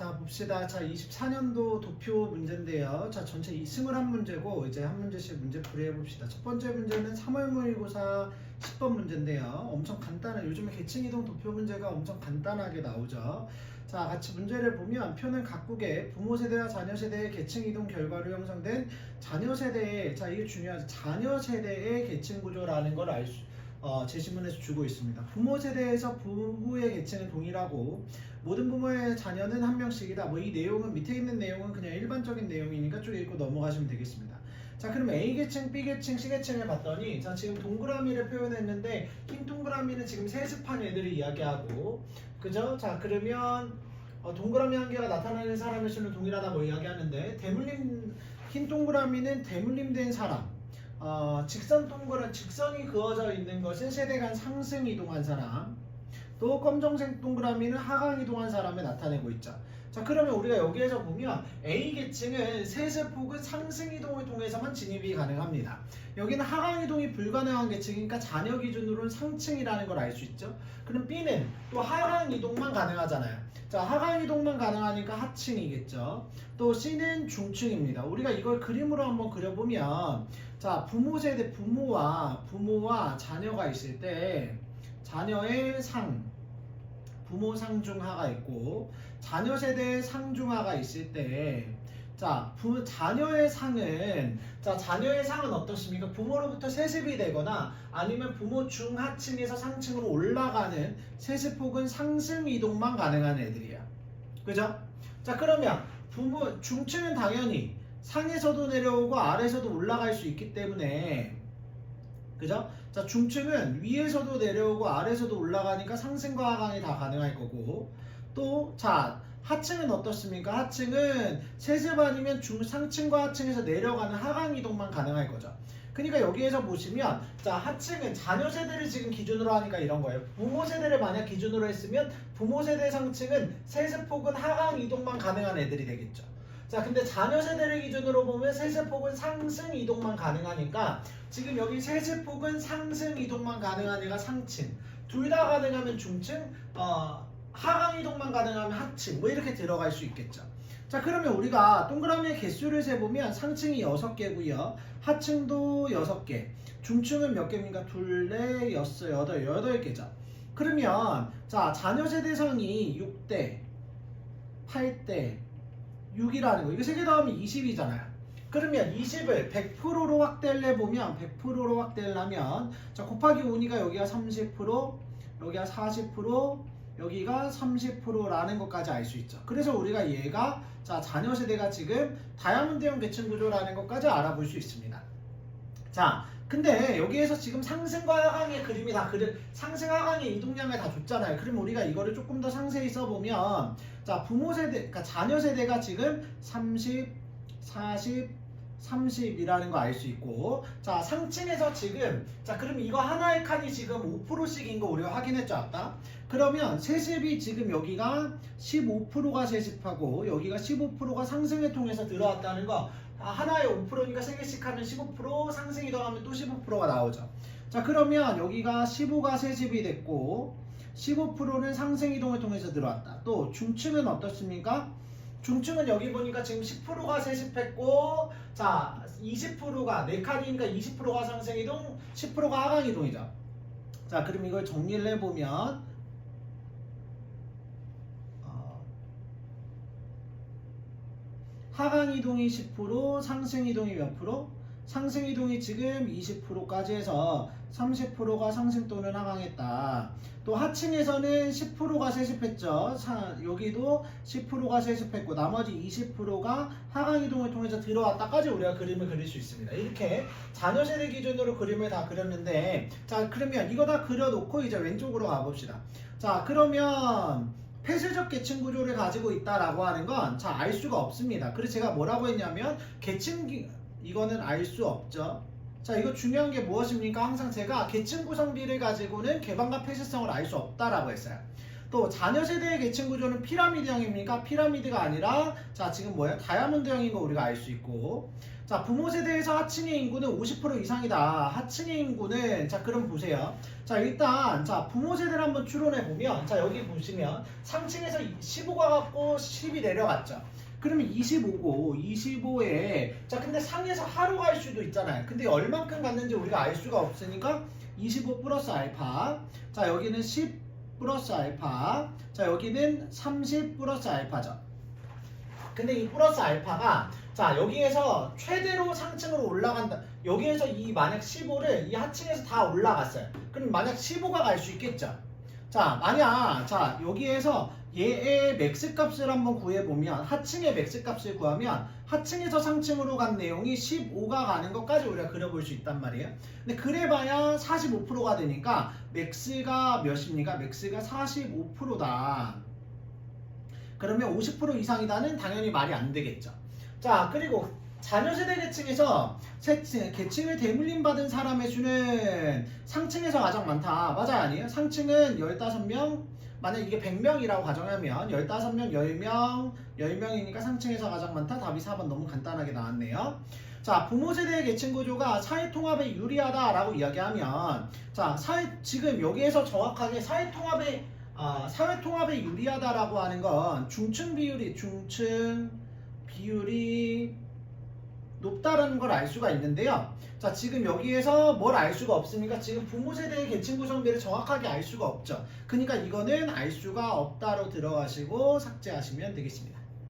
자 봅시다. 자 24년도 도표 문제인데요. 자 전체 21문제고 이제 한 문제씩 문제 풀이해 봅시다. 첫 번째 문제는 3월 모의고사 10번 문제인데요. 엄청 간단한 요즘에 계층 이동 도표 문제가 엄청 간단하게 나오죠. 자 같이 문제를 보면 표는 각국의 부모 세대와 자녀 세대의 계층 이동 결과로 형성된 자녀 세대의 자 이게 중요하죠. 자녀 세대의 계층 구조라는 걸 알 수. 어, 제시문에서 주고 있습니다. 부모 세대에서 부부의 계층은 동일하고 모든 부모의 자녀는 한 명씩이다. 뭐 이 내용은 밑에 있는 내용은 그냥 일반적인 내용이니까 쭉 읽고 넘어가시면 되겠습니다. 자, 그럼 A 계층, B 계층, C 계층을 봤더니 자 지금 동그라미를 표현했는데 흰 동그라미는 지금 세습한 애들을 이야기하고 그죠? 자 그러면 어, 동그라미 한 개가 나타나는 사람의 수는 동일하다 뭐 이야기하는데 대물림 흰 동그라미는 대물림된 사람 어, 직선 동그란 직선이 그어져 있는 것은 세대 간 상승 이동한 사람 또 검정색 동그라미는 하강 이동한 사람을 나타내고 있죠. 자 그러면 우리가 여기에서 보면 A 계층은 세세폭은 상승 이동을 통해서만 진입이 가능합니다. 여기는 하강 이동이 불가능한 계층이니까 자녀 기준으로는 상층이라는 걸 알 수 있죠. 그럼 B는 또 하강 이동만 가능하잖아요. 자 하강 이동만 가능하니까 하층이겠죠. 또 C는 중층입니다. 우리가 이걸 그림으로 한번 그려보면 자 부모 세대 부모와 부모와 자녀가 있을 때 자녀의 상 부모 상중하가 있고 자녀 세대의 상중하가 있을 때 자, 부, 자녀의 상은 자, 자녀의 상은 어떻습니까? 부모로부터 세습이 되거나 아니면 부모 중하층에서 상층으로 올라가는 세습폭은 상승 이동만 가능한 애들이야. 그죠? 자, 그러면 부모 중층은 당연히 상에서도 내려오고 아래에서도 올라갈 수 있기 때문에 그죠? 자 중층은 위에서도 내려오고 아래에서도 올라가니까 상승과 하강이 다 가능할 거고 또 자 하층은 어떻습니까? 하층은 세습 아니면 중 상층과 하층에서 내려가는 하강 이동만 가능할 거죠. 그러니까 여기에서 보시면 자 하층은 자녀 세대를 지금 기준으로 하니까 이런 거예요. 부모 세대를 만약 기준으로 했으면 부모 세대 상층은 세습 폭은 하강 이동만 가능한 애들이 되겠죠. 자 근데 자녀 세대를 기준으로 보면 세세폭은 상승 이동만 가능하니까 지금 여기 세세폭은 상승 이동만 가능한 애가 상층. 둘 다 가능하면 중층 어, 하강 이동만 가능하면 하층. 뭐 이렇게 들어갈 수 있겠죠. 자 그러면 우리가 동그라미의 개수를 세보면 상층이 6개고요. 하층도 6개. 중층은 몇 개입니까? 둘, 넷, 여섯, 여덟, 여덟 개죠. 그러면 자 자녀 세대상이 6대 8대 6이라는 거. 이거 세개 더하면 20이잖아요. 그러면 20을 100%로 확대를 해보면 100%로 확대를 하면 자 곱하기 5니까 여기가 30% 여기가 40% 여기가 30%라는 것까지 알 수 있죠. 그래서 우리가 얘가 자 자녀 세대가 지금 다이아몬드형 계층 구조라는 것까지 알아볼 수 있습니다. 자 근데 여기에서 지금 상승과 하강의 그림이 다 그려 상승 하강의 이동량을 다 줬잖아요. 그럼 우리가 이거를 조금 더 상세히 써보면 자 부모 세대 그러니까 자녀 세대가 지금 30, 40, 30이라는 거 알 수 있고 자 상층에서 지금 자 그럼 이거 하나의 칸이 지금 5%씩인 거 우리가 확인했죠 아까 그러면 세습이 지금 여기가 15%가 세습하고 여기가 15%가 상승을 통해서 들어왔다는 거 아, 하나에 5%니까 3개씩 하면 15% 상승이 더하면 또 15%가 나오죠. 자 그러면 여기가 15가 세집이 됐고 15%는 상승 이동을 통해서 들어왔다. 또 중층은 어떻습니까? 중층은 여기 보니까 지금 10%가 세집했고 자 20%가 4칸이니까 20%가 상승 이동 10%가 하강 이동이죠. 자 그럼 이걸 정리를 해보면 어, 하강 이동이 10%, 상승 이동이 몇 프로? 상승 이동이 지금 20%까지 해서 30%가 상승 또는 하강했다. 또 하층에서는 10%가 세습했죠. 사- 여기도 10%가 세습했고 나머지 20%가 하강 이동을 통해서 들어왔다까지 우리가 그림을 그릴 수 있습니다. 이렇게 자녀 세대 기준으로 그림을 다 그렸는데 자 그러면 이거 다 그려놓고 이제 왼쪽으로 가봅시다. 자 그러면 폐쇄적 계층 구조를 가지고 있다라고 하는 건자알 수가 없습니다. 그래서 제가 뭐라고 했냐면 계층 기- 이거는 알 수 없죠. 자 이거 중요한 게 무엇입니까? 항상 제가 계층 구성비를 가지고는 개방과 폐쇄성을 알 수 없다라고 했어요. 또 자녀 세대의 계층 구조는 피라미드형입니까? 피라미드가 아니라 자 지금 뭐야 다이아몬드형인 거 우리가 알 수 있고 자, 부모 세대에서 하층의 인구는 50% 이상이다. 하층의 인구는 자, 그럼 보세요. 자, 일단 자, 부모 세대를 한번 추론해 보면 자, 여기 보시면 상층에서 15가 갖고 10이 내려갔죠. 그러면 25고 25에 자, 근데 상에서 하루 갈 수도 있잖아요. 근데 얼만큼 갔는지 우리가 알 수가 없으니까 25 플러스 알파. 자, 여기는 10 플러스 알파. 자, 여기는 30 플러스 알파죠. 근데 이 플러스 알파가 자 여기에서 최대로 상층으로 올라간다 여기에서 이 만약 15를 이 하층에서 다 올라갔어요 그럼 만약 15가 갈 수 있겠죠 자 만약 자 여기에서 얘의 맥스 값을 한번 구해보면 하층의 맥스 값을 구하면 하층에서 상층으로 간 내용이 15가 가는 것까지 우리가 그려볼 수 있단 말이에요 근데 그래봐야 45%가 되니까 맥스가 몇입니까 맥스가 45%다 그러면 50% 이상이다는 당연히 말이 안 되겠죠. 자, 그리고 자녀 세대 계층에서 계층을 대물림 받은 사람의 수는 상층에서 가장 많다. 맞아요, 아니에요? 상층은 15명, 만약 이게 100명이라고 가정하면 15명, 10명, 10명이니까 상층에서 가장 많다. 답이 4번 너무 간단하게 나왔네요. 자, 부모 세대의 계층 구조가 사회 통합에 유리하다라고 이야기하면 자, 사회 지금 여기에서 정확하게 사회 통합에 아, 사회 통합에 유리하다라고 하는 건 중층 비율이 중층 비율이 높다라는 걸 알 수가 있는데요. 자, 지금 여기에서 뭘 알 수가 없으니까 지금 부모 세대의 계층 구성비를 정확하게 알 수가 없죠. 그러니까 이거는 알 수가 없다로 들어가시고 삭제하시면 되겠습니다.